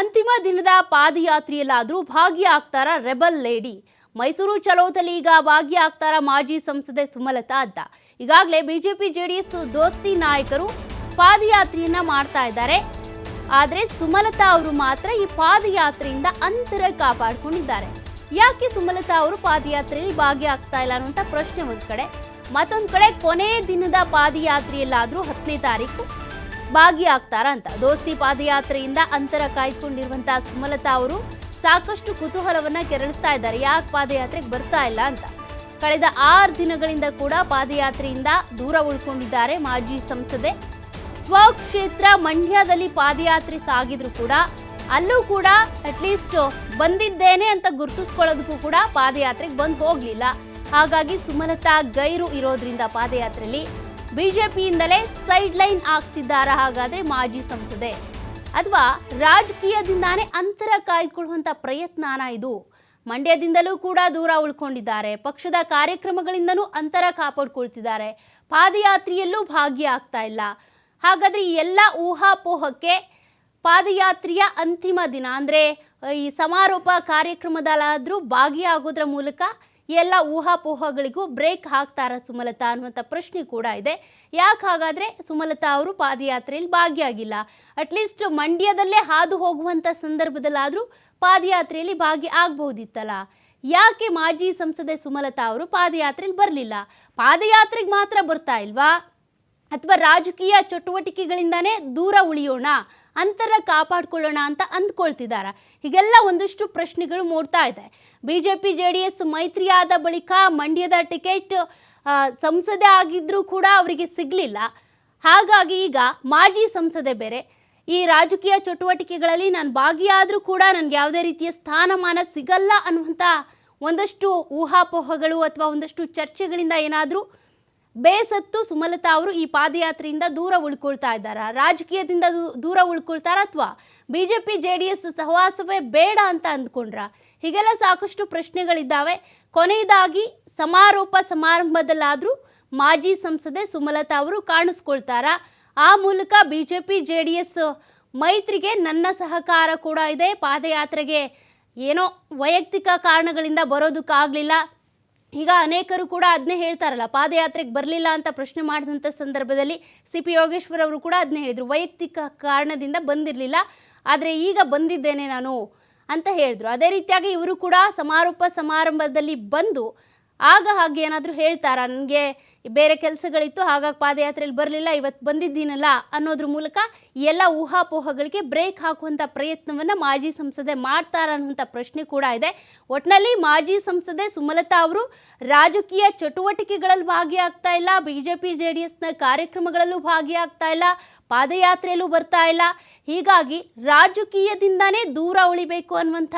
ಅಂತಿಮ ದಿನದ ಪಾದಯಾತ್ರೆಯಲ್ಲಾದರೂ ಭಾಗಿಯಾಗ್ತಾರ ರೆಬಲ್ ಲೇಡಿ. ಮೈಸೂರು ಚಲೋದಲ್ಲಿ ಈಗ ಭಾಗಿಯಾಗ್ತಾರ ಮಾಜಿ ಸಂಸದೆ ಸುಮಲತಾ ಅಂತ ಈಗಾಗಲೇ ಬಿಜೆಪಿ, ಜೆಡಿಎಸ್ ದೋಸ್ತಿ ನಾಯಕರು ಪಾದಯಾತ್ರೆಯನ್ನ ಮಾಡ್ತಾ ಇದ್ದಾರೆ. ಆದರೆ ಸುಮಲತಾ ಅವರು ಮಾತ್ರ ಈ ಪಾದಯಾತ್ರೆಯಿಂದ ಅಂತರ ಕಾಪಾಡ್ಕೊಂಡಿದ್ದಾರೆ. ಯಾಕೆ ಸುಮಲತಾ ಅವರು ಪಾದಯಾತ್ರೆಯಲ್ಲಿ ಭಾಗಿಯಾಗ್ತಾ ಇಲ್ಲ ಅನ್ನುವಂಥ ಪ್ರಶ್ನೆ ಒಂದು ಕಡೆ. ಮತ್ತೊಂದು ಕಡೆ ಕೊನೆಯ ದಿನದ ಪಾದಯಾತ್ರೆಯಲ್ಲಾದರೂ ಹತ್ತನೇ ತಾರೀಕು ಭಾಗಿಯಾಗ್ತಾರ ಅಂತ. ದೋಸ್ತಿ ಪಾದಯಾತ್ರೆಯಿಂದ ಅಂತರ ಕಾಯ್ದುಕೊಂಡಿರುವಂತಹ ಸುಮಲತಾ ಅವರು ಸಾಕಷ್ಟು ಕುತೂಹಲವನ್ನ ಕೆರಳಿಸ್ತಾ ಇದ್ದಾರೆ. ಯಾಕೆ ಪಾದಯಾತ್ರೆಗೆ ಬರ್ತಾ ಇಲ್ಲ ಅಂತ. ಕಳೆದ ಆರು ದಿನಗಳಿಂದ ಕೂಡ ಪಾದಯಾತ್ರೆಯಿಂದ ದೂರ ಉಳ್ಕೊಂಡಿದ್ದಾರೆ ಮಾಜಿ ಸಂಸದೆ. ಸ್ವಕ್ಷೇತ್ರ ಮಂಡ್ಯದಲ್ಲಿ ಪಾದಯಾತ್ರೆ ಸಾಗಿದ್ರು ಕೂಡ ಅಲ್ಲೂ ಕೂಡ ಅಟ್ಲೀಸ್ಟ್ ಬಂದಿದ್ದೇನೆ ಅಂತ ಗುರುತಿಸ್ಕೊಳ್ಳೋದಕ್ಕೂ ಕೂಡ ಪಾದಯಾತ್ರೆಗೆ ಬಂದು ಹೋಗ್ಲಿಲ್ಲ. ಹಾಗಾಗಿ ಸುಮಲತಾ ಗೈರು ಇರೋದ್ರಿಂದ ಪಾದಯಾತ್ರೆಯಲ್ಲಿ ಬಿಜೆಪಿಯಿಂದಲೇ ಸೈಡ್ ಲೈನ್ ಆಗ್ತಿದ್ದಾರ ಹಾಗಾದ್ರೆ ಮಾಜಿ ಸಂಸದೆ. ಅಥವಾ ರಾಜಕೀಯದಿಂದಾನೇ ಅಂತರ ಕಾಯ್ದುಕೊಳ್ಳುವಂಥ ಪ್ರಯತ್ನನ ಇದು. ಮಂಡ್ಯದಿಂದಲೂ ಕೂಡ ದೂರ ಉಳ್ಕೊಂಡಿದ್ದಾರೆ. ಪಕ್ಷದ ಕಾರ್ಯಕ್ರಮಗಳಿಂದನೂ ಅಂತರ ಕಾಪಾಡ್ಕೊಳ್ತಿದ್ದಾರೆ. ಪಾದಯಾತ್ರೆಯಲ್ಲೂ ಭಾಗಿಯಾಗ್ತಾ ಇಲ್ಲ. ಹಾಗಾದ್ರೆ ಈ ಎಲ್ಲ ಊಹಾಪೋಹಕ್ಕೆ ಪಾದಯಾತ್ರೆಯ ಅಂತಿಮ ದಿನ ಅಂದರೆ ಈ ಸಮಾರೋಪ ಕಾರ್ಯಕ್ರಮದಲ್ಲಾದರೂ ಭಾಗಿಯಾಗೋದ್ರ ಮೂಲಕ ಎಲ್ಲ ಊಹಾಪೋಹಗಳಿಗೂ ಬ್ರೇಕ್ ಹಾಕ್ತಾರ ಸುಮಲತಾ ಅನ್ನುವಂಥ ಪ್ರಶ್ನೆ ಕೂಡ ಇದೆ. ಯಾಕೆ ಹಾಗಾದರೆ ಸುಮಲತಾ ಅವರು ಪಾದಯಾತ್ರೆಯಲ್ಲಿ ಭಾಗಿಯಾಗಿಲ್ಲ. ಅಟ್ಲೀಸ್ಟ್ ಮಂಡ್ಯದಲ್ಲೇ ಹಾದು ಹೋಗುವಂಥ ಸಂದರ್ಭದಲ್ಲಾದರೂ ಪಾದಯಾತ್ರೆಯಲ್ಲಿ ಭಾಗಿ ಆಗ್ಬಹುದಿತ್ತಲ್ಲ. ಯಾಕೆ ಮಾಜಿ ಸಂಸದೆ ಸುಮಲತಾ ಅವರು ಪಾದಯಾತ್ರೆಯಲ್ಲಿ ಬರಲಿಲ್ಲ? ಪಾದಯಾತ್ರೆಗೆ ಮಾತ್ರ ಬರ್ತಾ ಇಲ್ವಾ? ಅಥವಾ ರಾಜಕೀಯ ಚಟುವಟಿಕೆಗಳಿಂದಾನೇ ದೂರ ಉಳಿಯೋಣ? ಅಂತರ ಕಾಪಾಡ್ಕೊಳ್ಳೋಣ ಅಂತ ಅಂದ್ಕೊಳ್ತಿದ್ದಾರೆ. ಹೀಗೆಲ್ಲ ಒಂದಷ್ಟು ಪ್ರಶ್ನೆಗಳು ಮೂಡ್ತಾ ಇದೆ. B J P J D S ಮೈತ್ರಿಯಾದ ಬಳಿಕ ಮಂಡ್ಯದ ಟಿಕೆಟ್ ಸಂಸದೆ ಆಗಿದ್ರೂ ಕೂಡ ಅವರಿಗೆ ಸಿಗಲಿಲ್ಲ. ಹಾಗಾಗಿ ಈಗ ಮಾಜಿ ಸಂಸದೆ ಬೇರೆ. ಈ ರಾಜಕೀಯ ಚಟುವಟಿಕೆಗಳಲ್ಲಿ ನಾನು ಭಾಗಿಯಾದರೂ ಕೂಡ ನನಗೆ ಯಾವುದೇ ರೀತಿಯ ಸ್ಥಾನಮಾನ ಸಿಗಲ್ಲ ಅನ್ನುವಂಥ ಒಂದಷ್ಟು ಊಹಾಪೋಹಗಳು ಅಥವಾ ಒಂದಷ್ಟು ಚರ್ಚೆಗಳಿಂದ ಏನಾದರೂ ಬೇಸತ್ತು ಸುಮಲತಾ ಅವರು ಈ ಪಾದಯಾತ್ರೆಯಿಂದ ದೂರ ಉಳ್ಕೊಳ್ತಾ ಇದ್ದಾರಾ? ರಾಜಕೀಯದಿಂದ ದೂರ ಉಳ್ಕೊಳ್ತಾರ ಅಥವಾ B J P J D S ಸಹವಾಸವೇ ಬೇಡ ಅಂತ ಅಂದ್ಕೊಂಡ್ರ? ಹೀಗೆಲ್ಲ ಸಾಕಷ್ಟು ಪ್ರಶ್ನೆಗಳಿದ್ದಾವೆ. ಕೊನೆಯದಾಗಿ ಸಮಾರೋಪ ಸಮಾರಂಭದಲ್ಲಾದರೂ ಮಾಜಿ ಸಂಸದೆ ಸುಮಲತಾ ಅವರು ಕಾಣಿಸ್ಕೊಳ್ತಾರ? ಆ ಮೂಲಕ B J P J D S ಮೈತ್ರಿಗೆ ನನ್ನ ಸಹಕಾರ ಕೂಡ ಇದೆ. ಪಾದಯಾತ್ರೆಗೆ ಏನೋ ವೈಯಕ್ತಿಕ ಕಾರಣಗಳಿಂದ ಬರೋದಕ್ಕಾಗಲಿಲ್ಲ. ಈಗ ಅನೇಕರು ಕೂಡ ಅದನ್ನೇ ಹೇಳ್ತಾರಲ್ಲ, ಪಾದಯಾತ್ರೆಗೆ ಬರಲಿಲ್ಲ ಅಂತ ಪ್ರಶ್ನೆ ಮಾಡಿದಂಥ ಸಂದರ್ಭದಲ್ಲಿ ಸಿ ಪಿ ಯೋಗೇಶ್ವರ್ ಅವರು ಕೂಡ ಅದನ್ನೇ ಹೇಳಿದರು. ವೈಯಕ್ತಿಕ ಕಾರಣದಿಂದ ಬಂದಿರಲಿಲ್ಲ, ಆದರೆ ಈಗ ಬಂದಿದ್ದೇನೆ ನಾನು ಅಂತ ಹೇಳಿದ್ರು. ಅದೇ ರೀತಿಯಾಗಿ ಇವರು ಕೂಡ ಸಮಾರೋಪ ಸಮಾರಂಭದಲ್ಲಿ ಬಂದು ಆಗ ಹಾಗೆ ಏನಾದರೂ ಹೇಳ್ತಾರಾ? ನನಗೆ ಬೇರೆ ಕೆಲಸಗಳಿತ್ತು, ಹಾಗಾಗಿ ಪಾದಯಾತ್ರೆಯಲ್ಲಿ ಬರಲಿಲ್ಲ ಇವತ್ತು ಬಂದಿದ್ದೀನಲ್ಲ ಅನ್ನೋದ್ರ ಮೂಲಕ ಎಲ್ಲ ಊಹಾಪೋಹಗಳಿಗೆ ಬ್ರೇಕ್ ಹಾಕುವಂಥ ಪ್ರಯತ್ನವನ್ನು ಮಾಜಿ ಸಂಸದೆ ಮಾಡ್ತಾರ ಅನ್ನುವಂಥ ಪ್ರಶ್ನೆ ಕೂಡ ಇದೆ. ಒಟ್ಟಿನಲ್ಲಿ ಮಾಜಿ ಸಂಸದೆ ಸುಮಲತಾ ಅವರು ರಾಜಕೀಯ ಚಟುವಟಿಕೆಗಳಲ್ಲಿ ಭಾಗಿಯಾಗ್ತಾ ಇಲ್ಲ B J P J D ಎಸ್ನ ಕಾರ್ಯಕ್ರಮಗಳಲ್ಲೂ ಭಾಗಿಯಾಗ್ತಾ ಇಲ್ಲ, ಪಾದಯಾತ್ರೆಯಲ್ಲೂ ಬರ್ತಾ ಇಲ್ಲ. ಹೀಗಾಗಿ ರಾಜಕೀಯದಿಂದನೇ ದೂರ ಉಳಿಬೇಕು ಅನ್ನುವಂಥ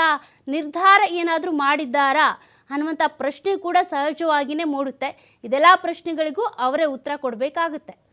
ನಿರ್ಧಾರ ಏನಾದರೂ ಮಾಡಿದ್ದಾರಾ? ಅನ್ನುವಂಥ ಪ್ರಶ್ನೆ ಕೂಡ ಸಹಜವಾಗಿಯೇ ಮೂಡುತ್ತೆ. ಇದೆಲ್ಲ ಪ್ರಶ್ನೆಗಳಿಗೂ ಅವರೇ ಉತ್ತರ ಕೊಡಬೇಕಾಗುತ್ತೆ.